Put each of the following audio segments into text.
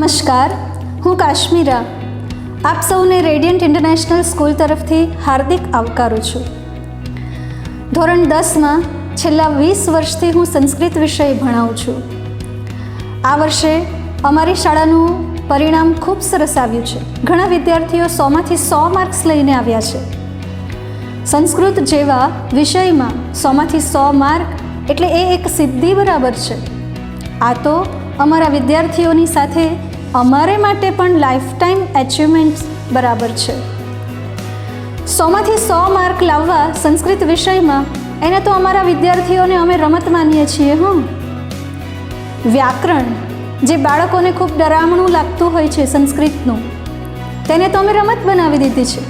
નમસ્કાર, હું કાશ્મીરા. આપ સૌને રેડિયન્ટ ઇન્ટરનેશનલ સ્કૂલ તરફથી હાર્દિક આવકારું છું. ધોરણ દસમાં છેલ્લા વીસ વર્ષથી હું સંસ્કૃત વિષય ભણાવું છું. આ વર્ષે અમારી શાળાનું પરિણામ ખૂબ સરસ આવ્યું છે. ઘણા વિદ્યાર્થીઓ સોમાંથી સો માર્ક્સ લઈને આવ્યા છે. સંસ્કૃત જેવા વિષયમાં સોમાંથી સો માર્ક એટલે એ એક સિદ્ધિ બરાબર છે. આ તો અમારા વિદ્યાર્થીઓની સાથે અમારે માટે પણ લાઈફ ટાઈમ એચિવમેન્ટ્સ બરાબર છે. સોમાંથી સો માર્ક લાવવા સંસ્કૃત વિષયમાં, એને તો અમારા વિદ્યાર્થીઓને અમે રમત માનીએ છીએ, હં. વ્યાકરણ, જે બાળકોને ખૂબ ડરામણું લાગતું હોય છે સંસ્કૃતનું, તેને તો અમે રમત બનાવી દીધી છે.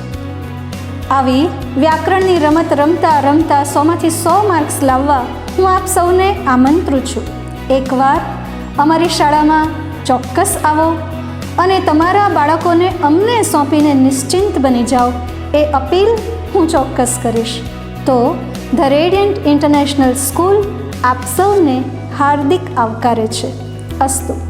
આવી વ્યાકરણની રમત રમતા રમતા સોમાંથી સો માર્ક્સ લાવવા હું આપ સૌને આમંત્રું છું. એકવાર અમારી શાળામાં ચોક્કસ આવો અને તમારા બાળકોને અમને સોંપીને નિશ્ચિંત બની જાઓ. એ અપીલ હું ચોક્કસ કરીશ. તો, ધ રેડિયન્ટ ઇન્ટરનેશનલ સ્કૂલ આપ સૌને હાર્દિક આવકારે છે. અસ્તુ.